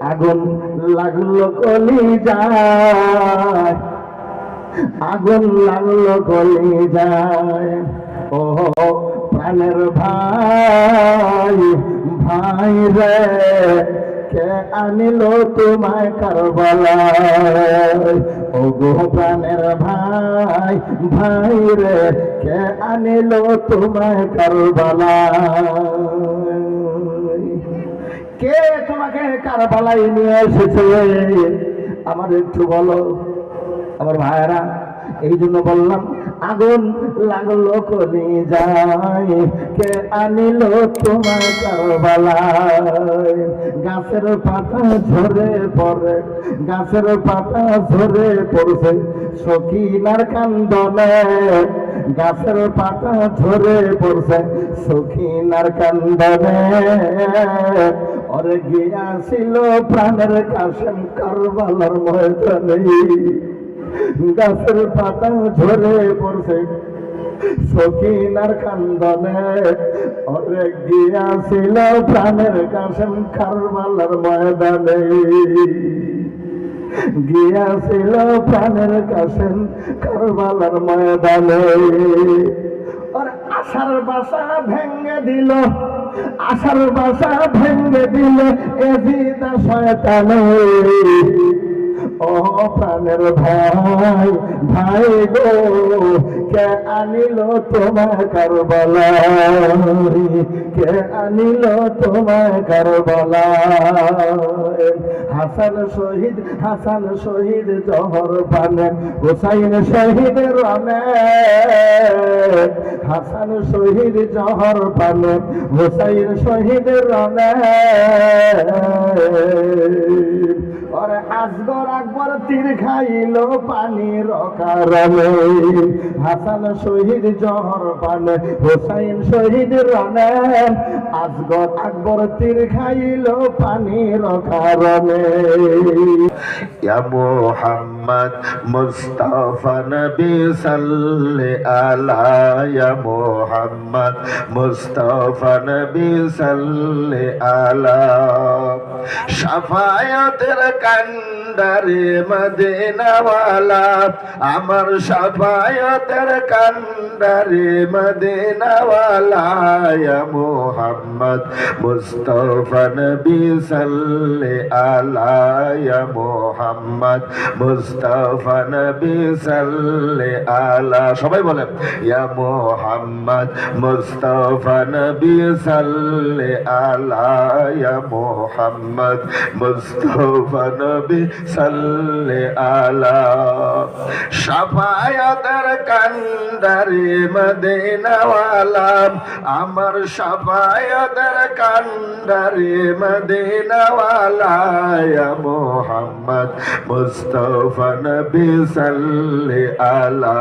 আগুন লাগল কলি যায় আগুন লাগল কলি যায় ও প্রাণের ভাই ভাই রে, কে আনিল তোমায় কারবালায়? ও গো প্রাণের ভাই ভাই রে, কে আনিল তোমায় কারবালায়? কে তোমাকে কারবালাই নিয়ে এসেছে? আমার একটু বলো। আমার ভাইয়েরা, এই জন্য বললাম, আগুন লাগল কলি যায়? কে আনিল তোমার কারবালায়? গাছের পাতা ঝরে পড়ে, গাছের পাতা ঝরে পড়ছে সকিনার কান্দনে। গাছের পাতা ঝরে পড়ছে, সখিনার কান্দনে। ওরে গিয়াছিল প্রাণের কাশেম কারবালার ময়দানে। গাছের পাতা ঝরে পড়ছে, সখিনার কান্দনে। ওরে গিয়াছিল প্রাণের কাশেম কারবালার ময়দানে। গিয়াছিল প্রাণের কাছে কারবালার ময়দানে। ওর আশার বাসা ভেঙ্গে দিল, আশার বাসা ভেঙ্গে দিল এজিদা শয়তানে। ও প্রাণের ভাই ভাই গো, কে আনিল তোমার কারবালায়? কে আনিল তোমার কারবালায়? হাসান শহীদ হাসান শহীদ জহর পানে, হুসাইন শহীদ রানে। হাসান শহীদ জহর পানে, হুসাইন শহীদ রানে। ওরে আসগর আকবর তীর খাইল পানির কারণে হাসান শহীদ জহর পানে, হোসাইন শহীদ রানে আসগর আকবর তীর খাইল পানির মোহাম্মদ মুস্তাফা নবী সাল্লি আলা মোহাম্মদ মুস্তাফা নবী সাল্লি আলা। শাফায়াতের কান্ডারে মদিনাওয়ালা, আমার শাফায়াতের কান্ডারে মদিনাওয়ালা মোহাম্মদ মুস্তাফা নবী সাল্লি আলা মুহাম্মদ মুস্তাফা নবী সাল্লি আলা। সবাই বলেন, ইয়া মুহাম্মদ মুস্তাফা নবী সাল্লি আলা মুহাম্মদ মুস্তাফা নবী সাল্লি আলা শাফায়াতের কান্ডারে মদিনাওয়ালা। আমার শাফায়াতের কান্ডারে মদিনাওয়ালা মুহাম্মদ মুস্তাফা নবী সাল্লি আলা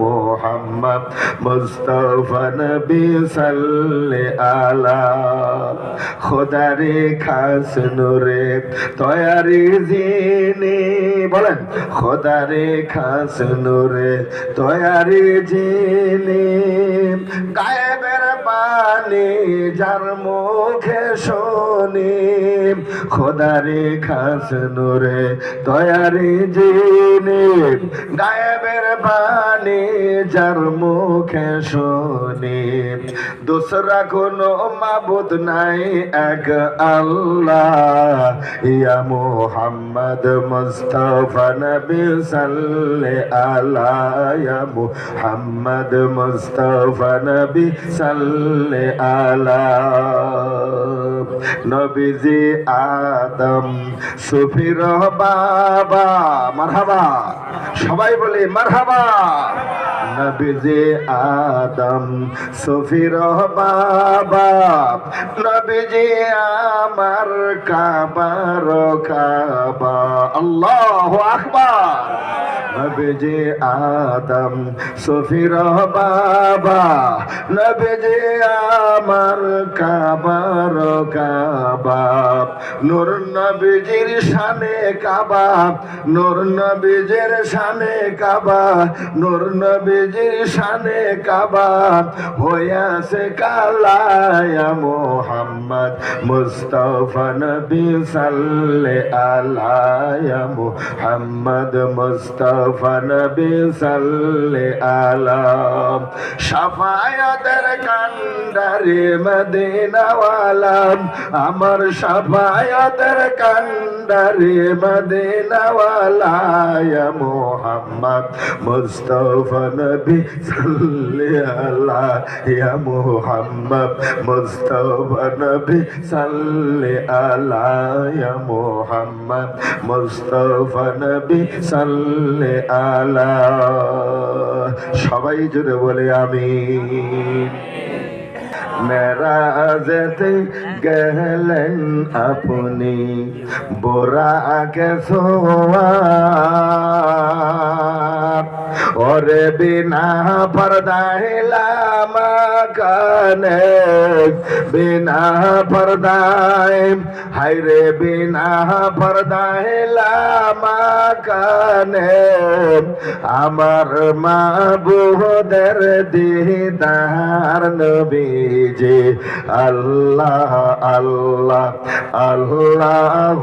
মুহাম্মদ মুস্তাফা নবী সাল্লি আলা। খোদারে খাস নূরে তয়ারি জিনি, বলেন, খোদারে খাস নূরে তয়ারি জিনি, গায়েবের পানি যার মুখে শুনি, খোদারে খাস নূরে তয়ারি জিনি, গায়েবের পানি যার মুখে শুনি। দোসরা কোনো মাবুদ নাই এক আল্লাহ ইয়া মুহাম্মদ মুস্তাফা নবী সাল্লি আলা ইয়া মুহাম্মদ মুস্তাফা নবী সাল্লি আলা নবীজি আদম, সুফির বাবা, মারহাবা। সবাই বলি মারহাবা। নবীজি আদম, সুফির বাবা। নবীজি আমার কাবার কাবা। আল্লাহ আকবার। নবীজি আদম, সফির বাবা। নবীজি আমার কাবার কাবা নূর নবীজির শানে কাবা নূর নবীজির শানে কাবা নূর নবীজির শানে কাবা হইয়াছে কালায়া মোহাম্মদ মুস্তফা নবী সাল্লে আলায়া মোহাম্মদ মুস্তফা নবী সাল্লে আলা সাফায়াতের কান্ডারে মদিনাওয়ালা আমার সাফায়াতের কান্ডারে মদিনাওয়ালা ইয়া মোহাম্মদ মুস্তফা নবী সাল্লে আলা ইয়া মোহাম্মদ মুস্তফা নবী সাল্লে আলা ইয়া মোহাম্মদ মুস্তফা নবী সাল্লে আলা সবাই জুড়ে বলে আমি মেরাজেতে গেলেন আপনি বোরা আগে সোয়া। ওরে বিনা পর্দাইলাম কানে বিনা হাই হাইরে বিনা পর্দাইলাম কানে আমার মা বুহদের দিদার নবীজি, আল্লাহ আল্লাহ আল্লাহ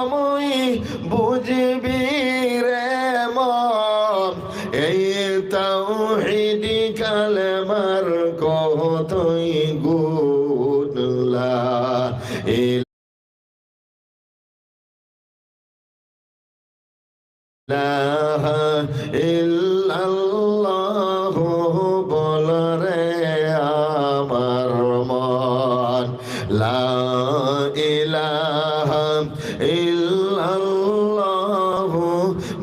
ইল্লাল্লাহ বল রে আমার মন। লা ইলাহা ইল্লাল্লাহ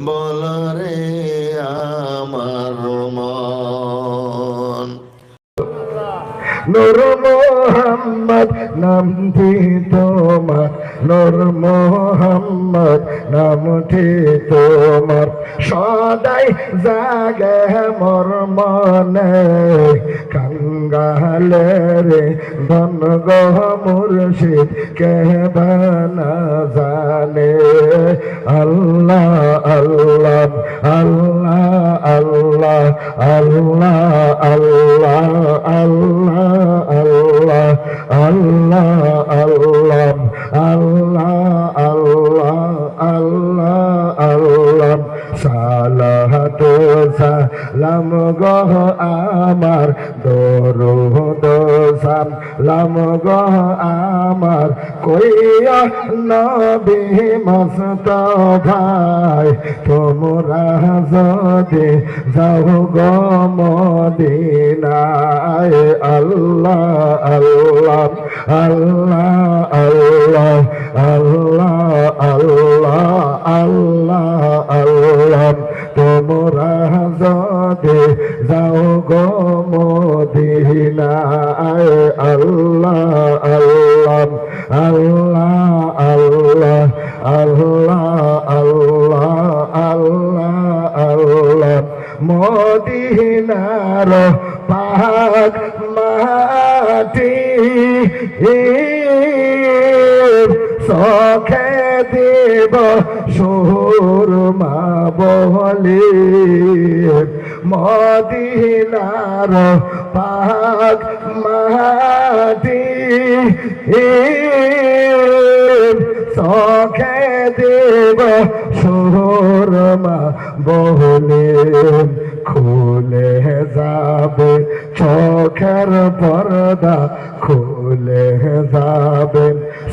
বল রে আমার মন। নূর মোহাম্মদ নামটি তোমার। নূর মোহাম্মদ নামটি তোমার, সদাই জাগে মোর মনে। কাঙ্গালে রে ধন গো মুর্শিদ জানে? আল্লাহ আল্লাহ আল্লাহ আল্লাহ আল্লাহ আল্লাহ আল্লাহ। নবী ভাই তোমরা যদি যাও গো মদিনায় আল্লাহ আল্লাহ আল্লাহ।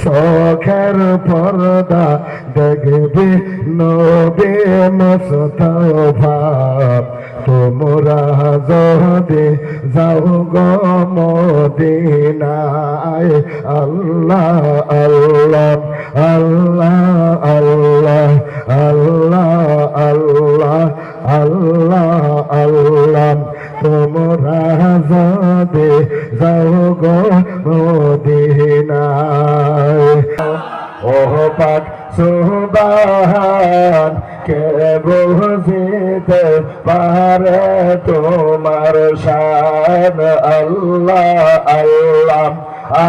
চোখের পর্দা দেখবি নবী মুস্তফা তোমরা যদি যাও গো মদিনায় আল্লাহ আল্লাহ আল্লাহ আল্লাহ আল্লাহ আল্লাহ আল্লাহ আল্লাহ। তোমরা যদি যাও গো ওহ পাক সুবাহান, কে বুঝিতে পারে তোমার শান? আল্লাহ আল্লাহ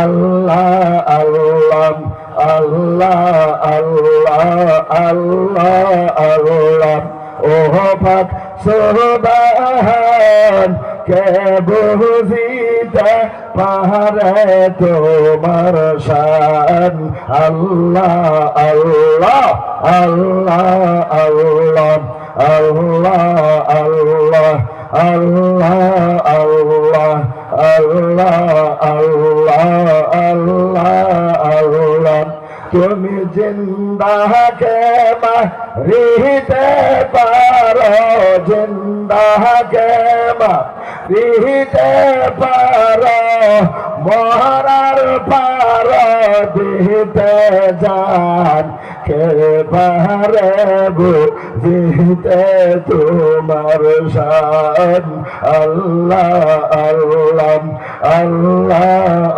আল্লাহ আল্লাহ আল্লাহ আল্লাহ আল্লাহ আল্লাহ। ওহ পাক সুবাহান, কে বুঝিতে পারে তোমার শান। আল্লাহ আল্লাহ আল্লাহ আল্লাহ আল্লাহ আল্লাহ আল্লাহ আল্লাহ আল্লাহ। আল্লাহ আল্লাহ আল্লাহ তুমি জিন্দাকে মারিতে পারো জিন্দাকে মারিতে পারো মহারার পার দিতে যান কে পারে বুঝিতে তোমার শান আল্লাহ আল্লাহ আল্লাহ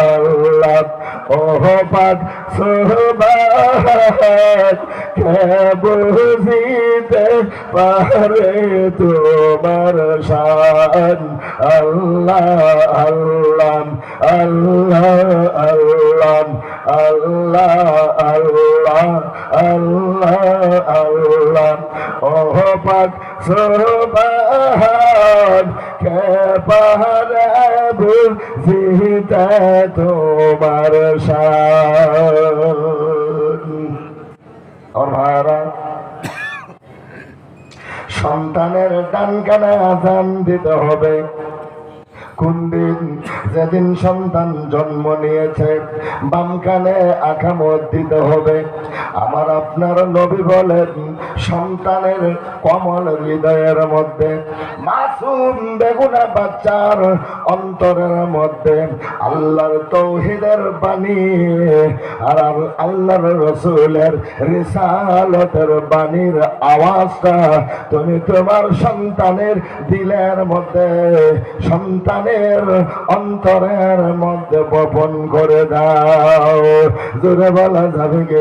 আল্লাহ। ওহ পাক সুবাহাত কে বুঝিতে পারে তোমার শান আল্লাহ আল্লাহ আল্লাহ আল্লাহ আল্লাহ আল্লাহ আল্লাহ আল্লাহ ওহ পাক সুবাহাত কে পারে বুঝিতে তোমার সন্তানের ডান কানে আজান দিতে হবে। কোন দিন যেদিন সন্তান জন্ম নিয়েছে বাম কানে আখামত দিতে হবে। আমার আপনার নবী বলেন, সন্তানের কমল হৃদয়ের মধ্যে, মাসুম বেগুনা বাচ্চার অন্তরের মধ্যে আল্লাহর তৌহিদের বাণী আর আল্লাহর রসুলের রিসালতের বাণীর আওয়াজটা তুমি তোমার সন্তানের দিলের মধ্যে, সন্তানের অন্তরের মধ্যে বপন করে দাও। জোরে বলা যাবে কে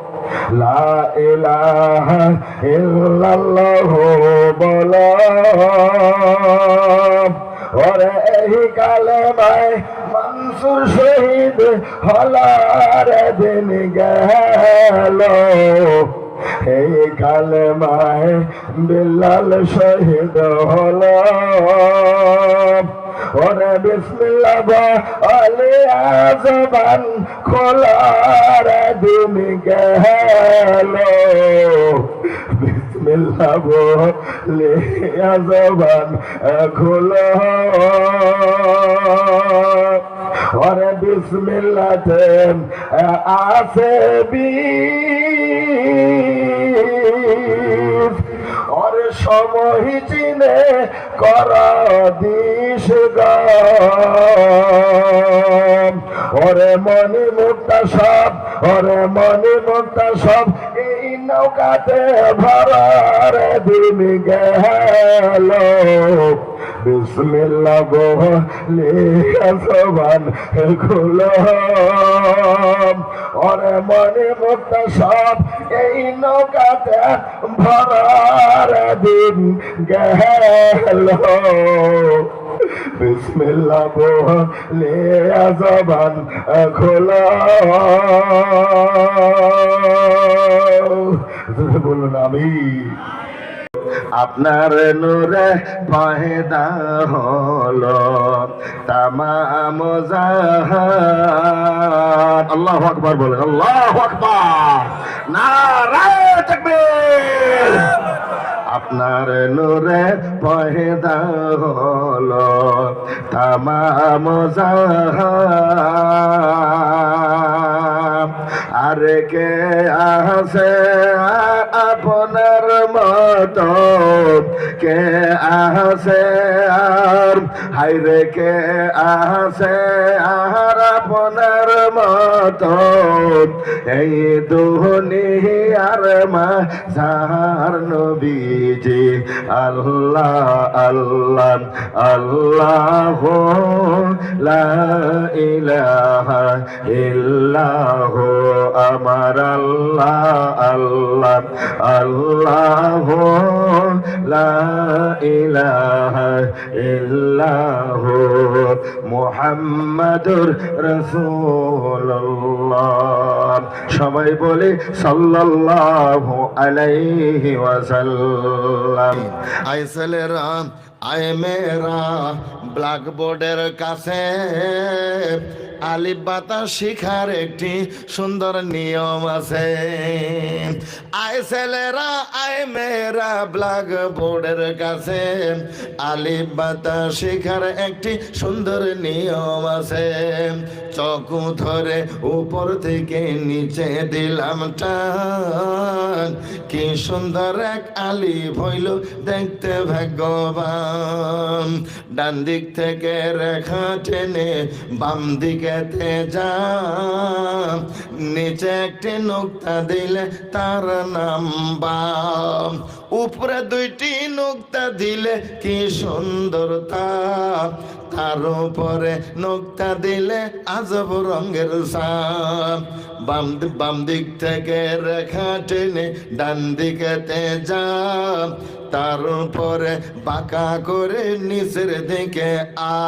লা ইলাহা ইল্লাল্লাহ বল। ওরে এই কালেমায় মনসুর শহীদ হলার দিন গেল। এই কালেমায় বিল্লাল শহীদ হল ওরে বিসমিল্লাহ বলে আজবান খোলার দিন গেল। বিসমিল্লাহ বলে আজবান খোলা। ওরে বিসমিল্লাতে আছে ওরে সময় কর দিস ওরে মনি মুক্তা সব ওরে মনি মুক্তা সব এই নৌকাতে ভরার দিন গেল। বিসমিল্লাহ বলে জবান খুলো ওরে মনে মুক্ত সব এই নৌকাতে ভরার দিন গেল। বিসমিল্লাহ বলে জবান খোলা। বলুন আমি আপনার নূরে পয়দা হলো জাহান। আল্লাহু আকবার বলেন, আল্লাহু আকবার। নারায়ে তাকবীর। আপনার নূরে পহেদা হল তামাম জাহান। আর কে আছে আপনার মতো। কে আছে আর হাইরে কে আছে আর আপনার মতো। এই দুনিয়ার মা যার নবীজি, আল্লাহ আল্লাহ আল্লাহ লা ইলাহা ইল্লাহ আমার আল্লাহ আল্লাহ আল্লাহ ইল্লাহ মুহাম্মাদুর রাসূলুল্লাহ সবাই বলে সাল্লাল্লাহু আলাইহি ওয়াসাল্লাম। আয় ছেলেরা আয় মেয়েরা ব্ল্যাকবোর্ডের কাছে আলিফ বাতা শিখার একটি সুন্দর নিয়ম আছে। আয় ছেলেরা আয় মেয়েরা ব্ল্যাকবোর্ডের কাছে আলিফ বাতা শিখার একটি সুন্দর নিয়ম আছে। চকু ধরে উপর থেকে নিচে দিলাম টান। কি সুন্দর এক আলিফ হইল, দেখতে ভাগ্যবান। ডান দিক থেকে রেখা টেনে বাম দিকেতে যা নিচে একটি নোক্তা দিলে তার নাম বাম। উপরে দুইটি নোক্তা দিলে কি সুন্দরতা। তার উপরে নোক্তা দিলে আজব রঙের সাপ বাম বাম দিক থেকে রেখা টেনে ডান দিকেতে যা তার উপরে বাঁকা করে নিচের দিকে আ।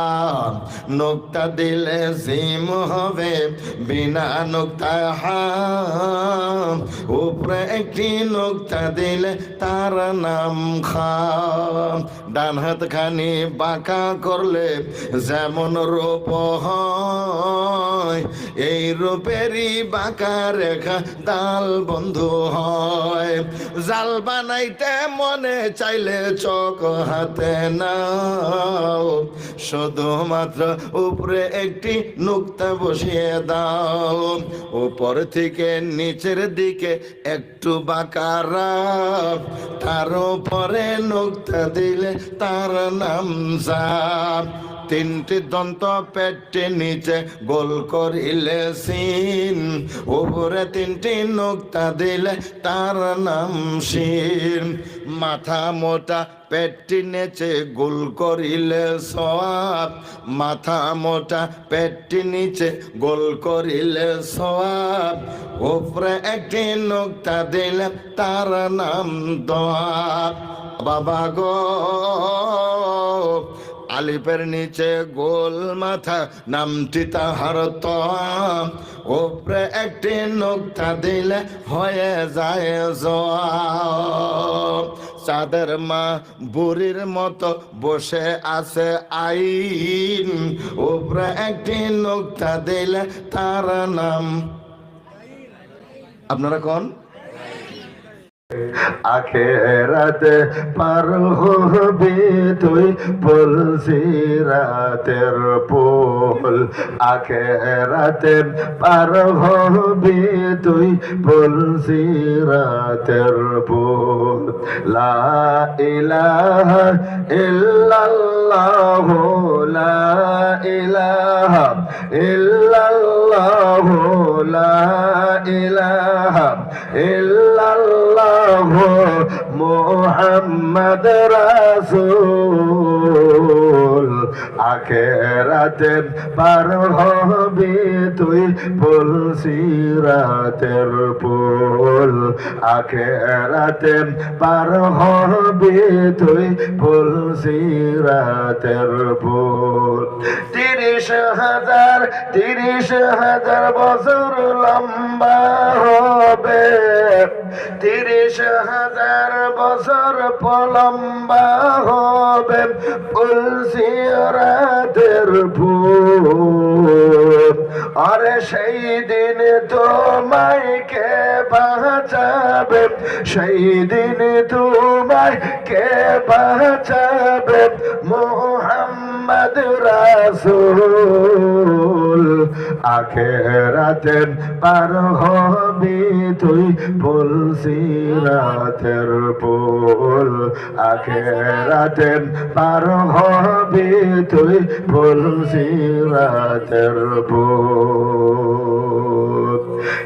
নোক্তা দিলে সিম হবে, বিনা নোক্তায় হাম। উপরে একটি নোক্তা দিলে তার নাম খাম। ডান হাত খানি বাঁকা করলে যেমন রূপ হয়, এই রূপেরই বাঁকা রেখা দাল বন্ধু হয়। জাল বানাইতে মনে চাইলে চক হাতে নাও। শুধুমাত্র উপরে একটি নুক্তা বসিয়ে দাও। উপর থেকে নিচের দিকে একটু বাঁকারা তার উপরে নুক্তা দিলে তার নাম সাপ তিনটি দন্ত পেটে নিচে গোল করিলে সিন। উপরে তিনটি নোক্তা দিলে তার নাম শিন। মাথা মোটা পেটটি নেচে গোল করিলে সব মাথা মোটা পেটটি নিচে গোল করিলে সব উপরে একটি নোক্তা দিলে তার নাম দোয়া বাবা গো আলিপের নিচে গোল মাথা, নামটি তাহার ওপরে একটি নোক্তা দিলে হয়ে যায় জবাব। চাঁদের মা বুড়ির মতো বসে আছে আইন। উপরে একটি নোক্তা দিলে তার নাম আপনারা কোন? আখেরাতে পার হবি তুই, বলছি রাতের পোল। আখেরাতে পার হবি তুই, বলছি রাতের পোল। লা ইলাহা ইল্লাল্লাহ, লা ইলাহা ইল্লাল্লাহ, লা ইলাহা ইল্লাল্লাহ। মুহাম্মদ রাসূল। আখেরাতে পার হবি তুই বলছি রাতের পুল আখেরাতে পার হবি তুই বলছি রাতের পুল তিরিশ হাজার তিরিশ হাজার বছর লম্বা হবে। তিরিশ হাজার বছর পলম্বা হবে। তুলসী রাতের ভূত। আরে সেই দিন তোমায় কে বাঁচাবে? সেই দিন তোমায় কে বাঁচাবে? মোহাম্মদ রাসূল। আখেরাতে পার হবি তুই বলছি রাতের পোল আখেরাতে পার হবি তুই বলছি রাতের পোল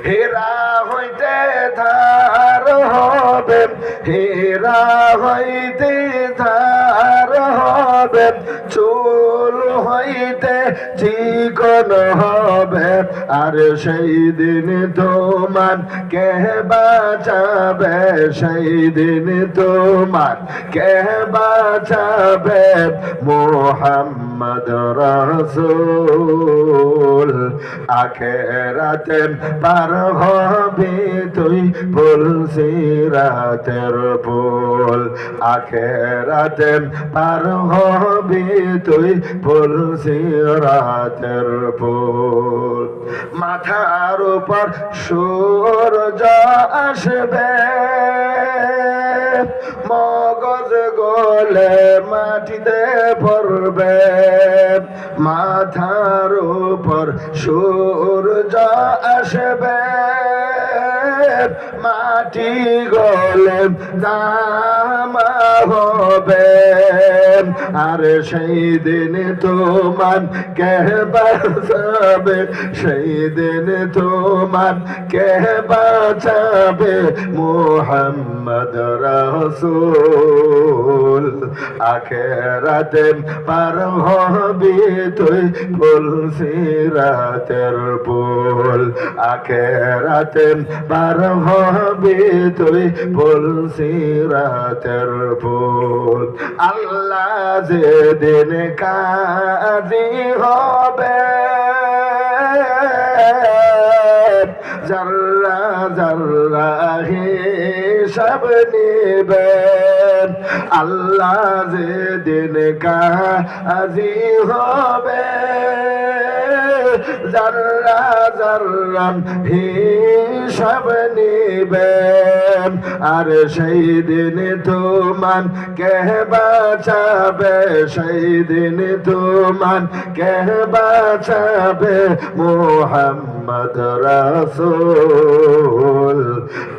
হেরা হইতে ধার হবে, হেরা হইতে ধার হবে, চুল হইতে চিকন হবে, আর সেই দিন তোমার কে বাঁচাবে? সেই দিন তোমার কে বাঁচাবে? মোহাম্মদ রসুল আখেরাতে পার হবি তুই বলছি রাতের পোল আখেরাতে পার হবি তুই বলছি রাতের পোল মাথার উপর সূর্য আসবে গলে মাটিতে পড়বে মাথার উপর সূর্য আসবে। মাটি গলে দাম হবে। আর সেই দিন তোমার কে বাঁচাবে? সেই দিন তোমার কে বাঁচাবে? মোহাম্মদ রসুল, আখেরাতে পার হবি তুই, বলছি রাতের পোল আখেরাতে পার হবি তুই, বলছি রাতের পোল আল্লাহ যে দিন কাজী হবে। জাল্লা জাল্লা হিসাব নিবেন আল্লাহ যে দিন কাজী হবে। জাল্লা জাল্লা হিসাব নিবেন আর সেই দিন তোমার কে বাঁচাবে? সেই দিন তোমার কে বাঁচাবে? মোহাম্মদ রাসূল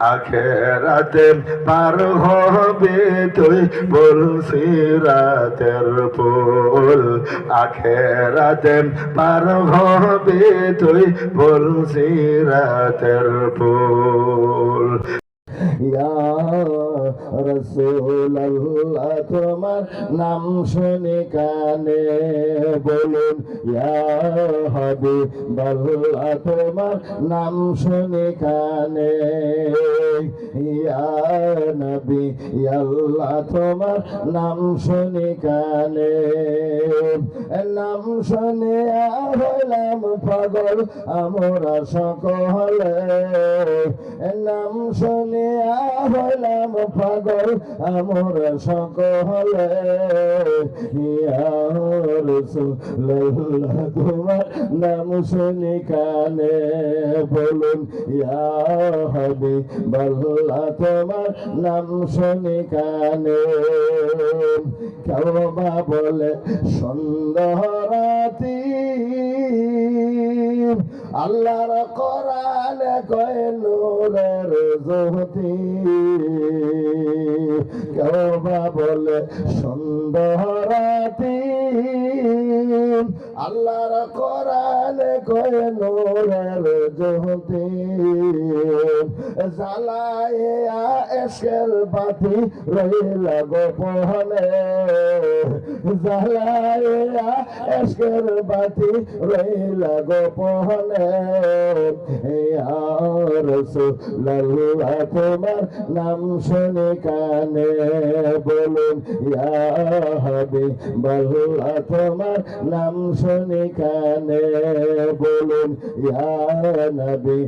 আখেরাতে পার হবে তুই বল সিরাতের পোল আখেরাতে পার হবে তুই বল সিরাতের পোল ইয়া রসুল্লাহ তোমার নাম শুনে কানে বলুন, ইয়া হাবিবাল্লাহ, তোমার নাম শুনে কানে নবী আল্লাহ, তোমার নাম শুনে কানে। নাম শুনে হইলাম পাগল, আমরা সকলে। নাম শুনে হইলাম পাগল, আমরা সকলে। তোমার নাম শুনে কানে। বলুন, ইয়া হাবিবাল্লাহ, তোমার নাম শুনে কানে। কেউ বা বলে সুন্দরাতি আল্লাহর কোরআন কয়, নূরের জ্যোতি। কেউ বা বলে সুন্দরাতি আল্লাহর কোরআনে কয়, নূরের জ্যোতি। জ্বালাইয়া এসকের বাতি রইল গোপনে। জ্বালাইয়া এসকের বাতি রইল গোপনে। রসুল্লাহ তোমার নাম শুনে কানে বলুন হবে বল্লা তোমার নাম শুনে কানে বলুন নবী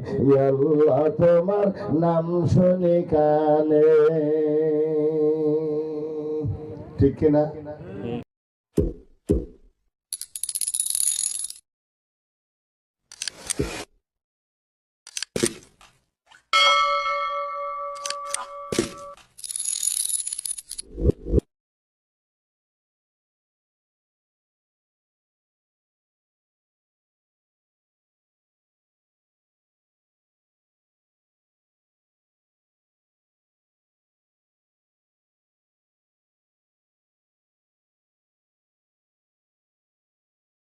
আল্লাহ তোমার নাম শুনে কানে। ঠিক কিনা?